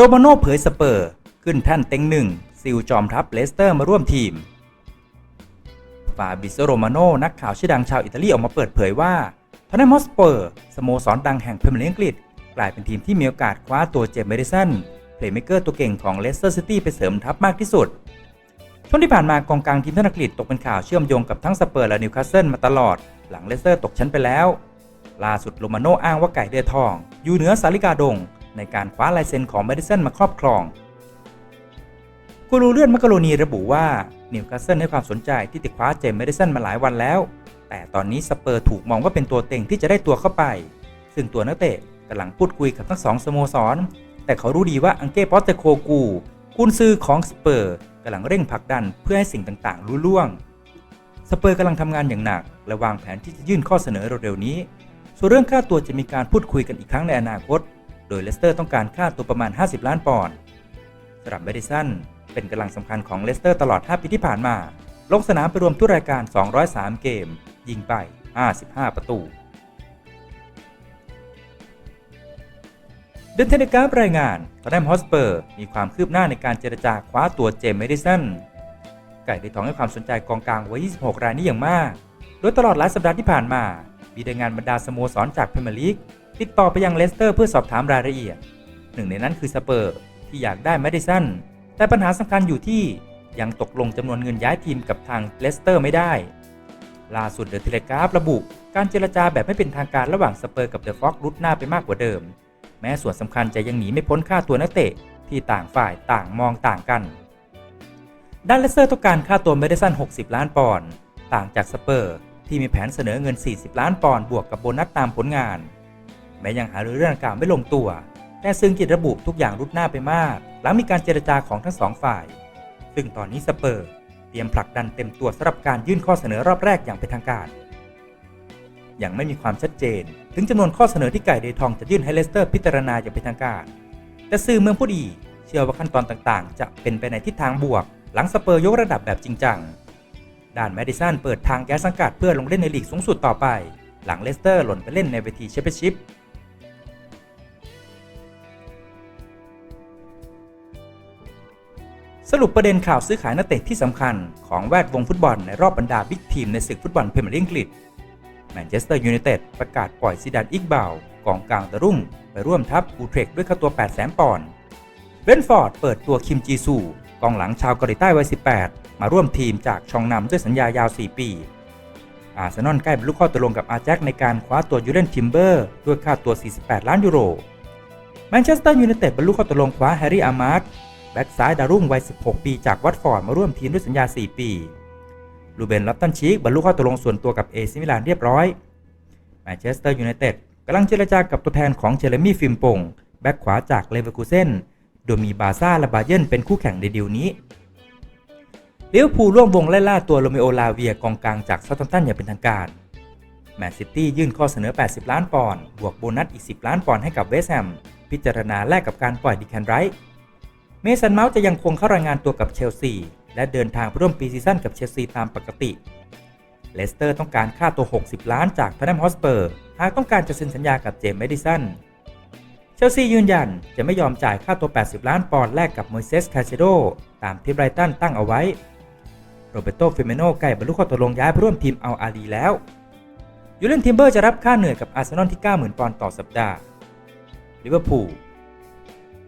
โรมาโน่เผยสเปอร์ ขึ้นแท่นเต็งหนึ่งซิลจอมทัพเลสเตอร์มาร่วมทีมฟาบิโซโรมาโน่นักข่าวชื่อดังชาวอิตาลีออกมาเปิดเผยว่าทอนแนมอสเปอร์สโมสรดังแห่งพรีเมียร์ลีกอังกฤษ กลายเป็นทีมที่มีโอกาสคว้าตัวเจมส์เมดิสันเพลย์เมเกอร์ตัวเก่งของเลสเตอร์ซิตี้ไปเสริมทัพมากที่สุด ช่วงที่ผ่านมากองกลางทีมชาติอังกฤษตกเป็นข่าวเชื่อมโยงกับทั้งสเปอร์และนิวคาสเซิลมาตลอด หลังเลสเตอร์ตกชั้นไปแล้ว ล่าสุดโรมาโน่อ้างว่าไก่เดือทอง อยู่เหนือสาลิกาดง ในการคว้าลายเซ็นของเมดิสันมาครอบครองกูรูเลื่อนมักกะโรนีระบุว่านิวคาสเซิลให้ความสนใจที่จะคว้าเจมส์เมดิสันมาหลายวันแล้ว แต่ตอนนี้สเปอร์ถูกมองว่าเป็นตัวเต็งที่จะได้ตัวเข้าไป ซึ่งตัวนักเตะกำลังพูดคุยกับทั้งสองสโมสร แต่เขารู้ดีว่าอังเก้ปอสเตโคกูกุนซือของสเปอร์กำลังเร่งผลักดันเพื่อให้สิ่งต่างๆรู้ล่วง สเปอร์กำลังทำงานอย่างหนัก และวางแผนที่จะยื่นข้อเสนอเร็วๆนี้ ส่วนเรื่องค่าตัวจะมีการพูดคุยกันอีกครั้งในอนาคต โดยเลสเตอร์ต้องการค่าตัวประมาณ 50 ล้านปอนด์สำหรับเมดิสันเป็นกำลังสำคัญของเลสเตอร์ตลอด 5 ปีที่ผ่านมา ลงสนามไปรวมทุกรายการ 203 เกม ยิงไป 55 ประตู เดนเทนกราฟรายงานตอนแนมฮอสเปอร์มีความคืบหน้าในการเจรจาคว้าตัวเจมส์เมดิสันไก่ได้ทองให้ความสนใจกองกลางวัย26 รายนี้อย่างมาก โดยตลอดหลายสัปดาห์ที่ผ่านมา มีรายงานบรรดาสโมสรจากพรีเมียร์ลีก ติดต่อไปยังเลสเตอร์เพื่อสอบถามรายละเอียด หนึ่งในนั้นคือสเปอร์ที่อยากได้แมดิสันแต่ปัญหาสำคัญอยู่ที่ยังตกลงจำนวนเงินย้ายทีมกับทางเลสเตอร์ไม่ได้ ล่าสุดเดอะเทเลกราฟระบุ การเจรจาแบบไม่เป็นทางการระหว่างสเปอร์กับเดอะฟ็อกรุดหน้าไปมากกว่าเดิม แม้ส่วนสำคัญจะยังหนีไม่พ้นค่าตัวนักเตะที่ต่างฝ่ายต่างมองต่างกันด้านเลสเตอร์ต้องการค่าตัวเมดิสัน 60 ล้านปอนด์ ต่างจากสเปอร์ ที่มีแผนเสนอเงิน 40 ล้านปอนด์ บวกกับโบนัสตามผลงาน แม้ยังหารือเรื่องกล่าวไม่ลงตัว แต่ซึ่งกิจระบุทุกอย่างรุดหน้าไปมาก หลังมีการเจรจาของทั้งสองฝ่าย ซึ่งตอนนี้สเปอร์เตรียมผลักดันเต็มตัวสำหรับการยื่นข้อเสนอรอบแรกอย่างเป็นทางการ ยังไม่มีความชัดเจน ถึงจำนวนข้อเสนอที่ไก่เดทองจะยื่นให้เลสเตอร์พิจารณาอย่างเป็นทางการ แต่สื่อเมืองผู้ดีเชื่อว่าขั้นตอนต่างๆ จะเป็นไปในทิศทางบวก หลังสเปอร์ยกระดับแบบจริงจังด้านแมดิสันเปิดทางย้สังกัดเพื่อลงเล่นในลีกสูงสุดต่อไป หลังเลสเตอร์หล่นไปเล่นในเวทีแชมเปี้ยนชิพ สรุปประเด็นข่าวซื้อขายนักเตะที่สำคัญของแวดวงฟุตบอลในรอบบรรดาบิ๊กทีมในศึกฟุตบอลพรีเมียร์ลีกอังกฤษแมนเชสเตอร์ยูไนเต็ดประกาศปล่อยซิดานอิกบาวกองกลางตะรุ่ง ไปร่วมทัพอูเทรกด้วยค่าตัว 8 0 0 0 0ปอนด์เบนฟอร์ดเปิดตัวคิมจีซูกองหลังชาวเกาหลีใต้วัย 18 มาร่วมทีมจากชองนำด้วยสัญญายาว 4 ปี อาร์เซนอลใกล้บรรลุข้อตกลงกับอาแจ็คในการคว้าตัวยูเลนทิมเบอร์ด้วยค่าตัว 48 ล้านยูโรแมนเชสเตอร์ยูไนเต็ดบรรลุข้อตกลงคว้าแฮร์รี่อามาร์ แบ็กซ้ายดารุ่งวัย 16 ปีจากวัตฟอร์ดมาร่วมทีมด้วยสัญญา 4 ปี ลูเบนลัตตันชีกบรรลุข้อตกลงส่วนตัวกับเอซิมิลานเรียบร้อย แมนเชสเตอร์ยูไนเต็ดกำลังเจรจากับตัวแทนของเจเมี่ฟิมปง แบ็กขวาจากเลเวอร์คูเซนโดยมีบาซ่าและบาเยนเป็นคู่แข่งในดีลนี้เลี้ยวภูลร่วมวงไล่ล่าตัวโรเมโอลาเวียกองกลางจากเซาท์แฮมป์ตันอย่างเป็นทางการ แมนซิตี้ยื่นข้อเสนอ 80 ล้านปอนด์ บวกโบนัสอีก 10 ล้านปอนด์ให้กับเวสต์แฮม พิจารณาแลกกับการปล่อยดิแคนไรท์ เมสันเมาส์จะยังคงเข้ารายงานตัวกับเชลซี และเดินทางร่วมปีซีซั่นกับเชลซีตามปกติ เลสเตอร์ต้องการค่าตัว 60 ล้านจากทนแนมฮอสเปอร์ หากต้องการจะเซ็นสัญญากับเจมส์เมดิสัน เชลซียืนยันจะไม่ยอมจ่ายค่าตัว 80 ล้านปอนด์แลกกับมอยเซสคาเชโดตามที่ไบรตันตั้งเอาไว้ โรเบโตเฟเมโนใกล้บรรลุข้อตกลงย้ายร่วมทีมเอัลอาลีแล้ว ยูเลนทิมเบอร์จะรับค่าเหนื่อยกับอาร์เซนอลที่ 90,000 ปอนด์ต่อสัปดาห์ลิเวอร์พูล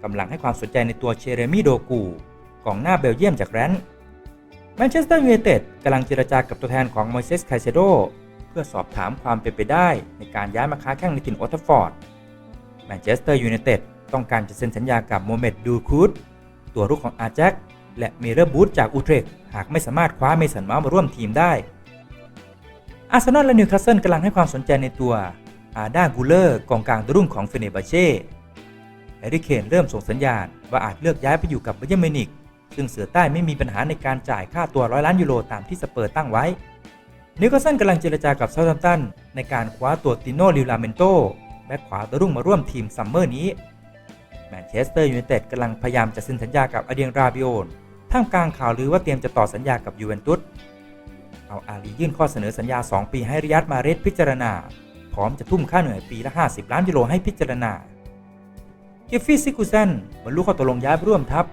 กำลังให้ความสนใจในตัวเชเรมี่โดกูกองหน้าเบลเยียมจากแรนท์แมนเชสเตอร์ยูไนเต็ดกำลังเจรจากับตัวแทนของมอยเซสไคเซโดเพื่อสอบถามความเป็นไปได้ในการย้ายมาค้าแข่งในถิ่นโอทัฟฟอร์ดแมนเชสเตอร์ยูไนเต็ดต้องการจะเซ็นสัญญากับโมเมดดูคูดตัวรุกของอาแจ็คและเมเรอร์บูธจากอูเทรกหากไม่สามารถคว้าเมสันเมาส์มาร่วมทีมได้ อาร์เซนอลและนิวคาสเซิลกำลังให้ความสนใจในตัวอาดากูเลอร์กองกลางตัวรุ่งของเฟเนบาเช่ แฮร์รี่เคนเริ่มส่งสัญญาณว่าอาจเลือกย้ายไปอยู่กับเบเยร์มินิกซึ่งเสือใต้ไม่มีปัญหาในการจ่ายค่าตัวร้อยล้านยูโรตามที่สเปอร์ตั้งไว้นิวคาสเซิลกำลังเจรจากับเซาท์แฮมป์ตันในการคว้าตัวติโนลิลาเมนโตแบ็คขวาตัวรุ่งมาร่วมทีมซัมเมอร์นี้แมนเชสเตอร์ยูไนเต็ดกำลังพยายามจะเซ็นสัญญากับอเดียงราบิโอนท่ามกลางข่าวลือว่าเตรียมจะต่อสัญญากับยูเวนตุสเอาอาลียื่นข้อเสนอสัญญา 2 ปีให้ริยัตมาเรสพิจารณา พร้อมจะทุ่มค่าเหนื่อยปีละ 50 ล้านยูโรให้พิจารณา กิฟฟี่ซิกูเซนบรรลุข้อตกลงย้ายร่วมทัพ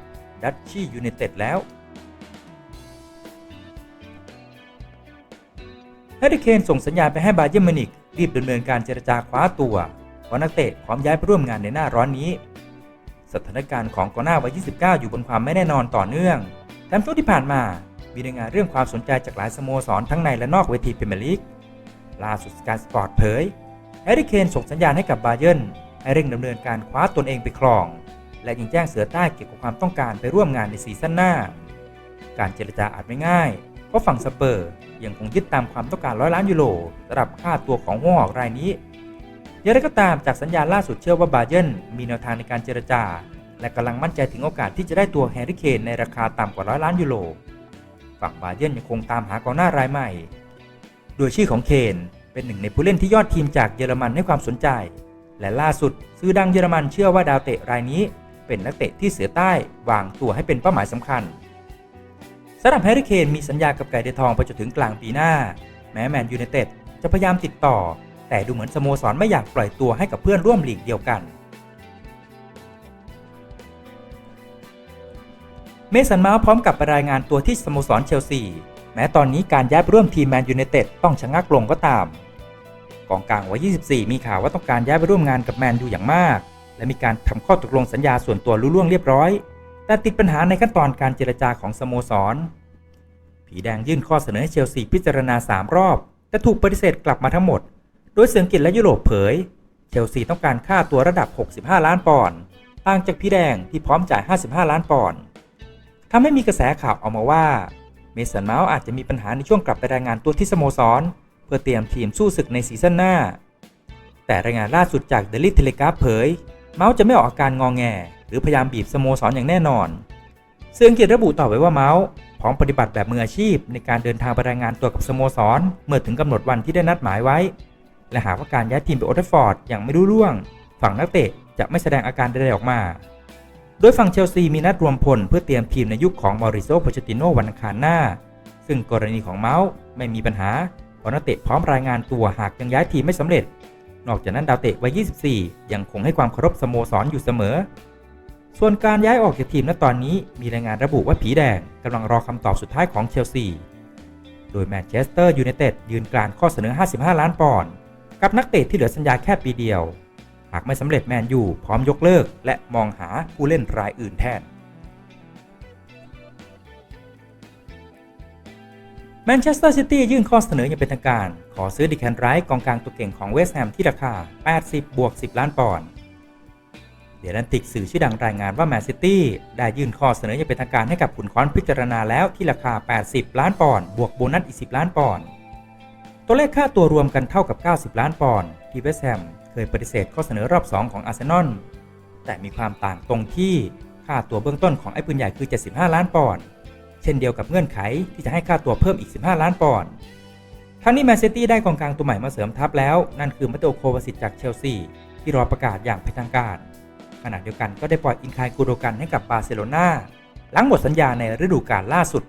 ดัชชี่ยูไนเต็ดแล้วแฮร์รี่เคนส่งสัญญาณไปให้บาเยร์มินิกรีบดำเนินการเจรจาคว้าตัวเพราะนักเตะพร้อมย้ายไปร่วมงานในหน้าร้อนนี้ สถานการณ์ของกองหน้าวัย 29 อยู่บนความไม่แน่นอนต่อเนื่องแถมช่วงที่ผ่านมามีรายงานเรื่องความสนใจจากหลายสโมสรทั้งในและนอกเวทีพรีเมียร์ลีกล่าสุดการสปอร์ตเผยแฮร์รี่เคนส่งสัญญาณให้กับบาเยิร์น ให้เร่งดำเนินการคว้าตนเองไปครอง และยังแจ้งเสือใต้เกี่ยวกับความต้องการไปร่วมงานในซีซั่นหน้า การเจรจาอาจไม่ง่าย เพราะฝั่งสเปอร์ยังคงยึดตามความต้องการร้อยล้านยูโรสำหรับค่าตัวของหัวหอกรายนี้อย่างไรก็ตามจากสัญญาณล่าสุดเชื่อว่าบาเยิร์นมีแนวทางในการเจรจา และกำลังมั่นใจถึงโอกาสที่จะได้ตัวแฮร์รี่เคนในราคาต่ำกว่าร้อยล้านยูโรฝั่งบาเยิร์นยังคงตามหากองหน้ารายใหม่ โดยชื่อของเคนเป็นหนึ่งในผู้เล่นที่ยอดทีมจากเยอรมันให้ความสนใจ และล่าสุดซื้อดังเยอรมันเชื่อว่าดาวเตะรายนี้ เป็นนักเตะที่เสือใต้วางตัวให้เป็นเป้าหมายสำคัญสำหรับแฮร์รี่เคนมีสัญญากับไก่เดทองไปจนถึงกลางปีหน้า แม้แมนยูไนเต็ดจะพยายามติดต่อ แต่ดูเหมือนสโมสรไม่อยากปล่อยตัวให้กับเพื่อนร่วมลีกเดียวกัน เมสันมาสพร้อมกับรายงานตัวที่สโมสรเชลซี แม้ตอนนี้การย้ายร่วมทีมแมนยูไนเต็ดต้องชะงักลงก็ตาม กองกลางวัย 24 มีข่าวว่าต้องการย้ายไปร่วมงานกับแมนยูอย่างมาก และมีการทำข้อตกลงสัญญาส่วนตัวรุ่ล่วงเรียบร้อย แต่ติดปัญหาในขั้นตอนการเจรจาของสโมสร ผีแดงยื่นข้อเสนอให้เชลซีพิจารณา 3 รอบ แต่ถูกปฏิเสธกลับมาทั้งหมด โดยเสืออังกฤษและยุโรปเผย เชลซีต้องการค่าตัวระดับ 65 ล้านปอนด์ ต่างจากพีแดงที่พร้อมจ่าย 55 ล้านปอนด์ทำให้มีกระแสข่าวออกมาว่า เมสันเมาส์อาจจะมีปัญหาในช่วงกลับไปรายงานตัวที่สโมสร พื่อเตรียมทีมสู้ศึกในซีซั่นหน้า แต่รายงานล่าสุดจากเดลิทเทเลกราฟเผย เมาส์จะไม่ออกอาการงองแง หรือพยายามบีบสโมสรอย่างแน่นอนเสื่ออังกฤษระบุต่อไว้ว่าเมาส์พร้อมปฏิบัติแบบมืออาชีพ ในการเดินทางไปรายงานตัวกับสโมสร เมื่อถึงกำหนดวันที่ได้นัดหมายไว้ และหากว่าการย้ายทีมไปโอทัฟฟอร์ดอย่างไม่รู้ล่วง ฝั่งนักเตะจะไม่แสดงอาการใดๆออกมา โดยฝั่งเชลซีมีนัดรวมพลเพื่อเตรียมทีมในยุคของมอริโซโพเชติโนวันอังคารหน้า ซึ่งกรณีของเมาส์ไม่มีปัญหา ราะนักเตะพร้อมรายงานตัวหากยังย้ายทีมไม่สำเร็จ นอกจากนั้นดาวเตะวัย 24 ยังคงให้ความเคารพสโมสรอยู่เสมอ ส่วนการย้ายออกจากทีมณตอนนี้มีรายงานระบุว่าผีแดงกำลังรอคำตอบสุดท้ายของเชลซี โดยแมนเชสเตอร์ยูไนเต็ดยืนกรานข้อเสนอ 55 ล้านปอนด์กับนักเตะที่เหลือสัญญาแค่ปีเดียว หากไม่สำเร็จแมนยูพร้อมยกเลิก และมองหาผู้เล่นรายอื่นแทน แมนเชสเตอร์ซิตี้ยื่นข้อเสนออย่างเป็นทางการ ขอซื้อดิแคนไรท์กองกลางตัวเก่งของเวสต์แฮมที่ราคา 80 บวก 10 ล้านปอนด์เดลันติกสื่อชื่อดังรายงานว่าแมนซิตี้ได้ยื่นข้อเสนออย่างเป็นทางการให้กับขุนค้อนพิจารณาแล้วที่ราคา 80 ล้านปอนด์บวกโบนัสอีก 10 ล้านปอนด์ตัวเลขค่าตัวรวมกันเท่ากับ 90 ล้านปอนด์ที่เวสต์แฮมเคยปฏิเสธข้อเสนอรอบ 2 ของอาร์เซนอลแต่มีความต่างตรงที่ค่าตัวเบื้องต้นของไอ้ปืนใหญ่คือ 75 ล้านปอนด์ เช่นเดียวกับเงื่อนไขที่จะให้ค่าตัวเพิ่มอีก 15 ล้านปอนด์ทั้งนี้แมนซิตี้ได้กองกลางตัวใหม่มาเสริมทัพแล้ว นั่นคือมาโตโควาสิตจากเชลซีที่รอประกาศอย่างเป็นทางการ ขณะเดียวกันก็ได้ปล่อยอินคายกูโรกันให้กับบาร์เซโลนาหลังหมดสัญญาในฤดูกาลล่าสุด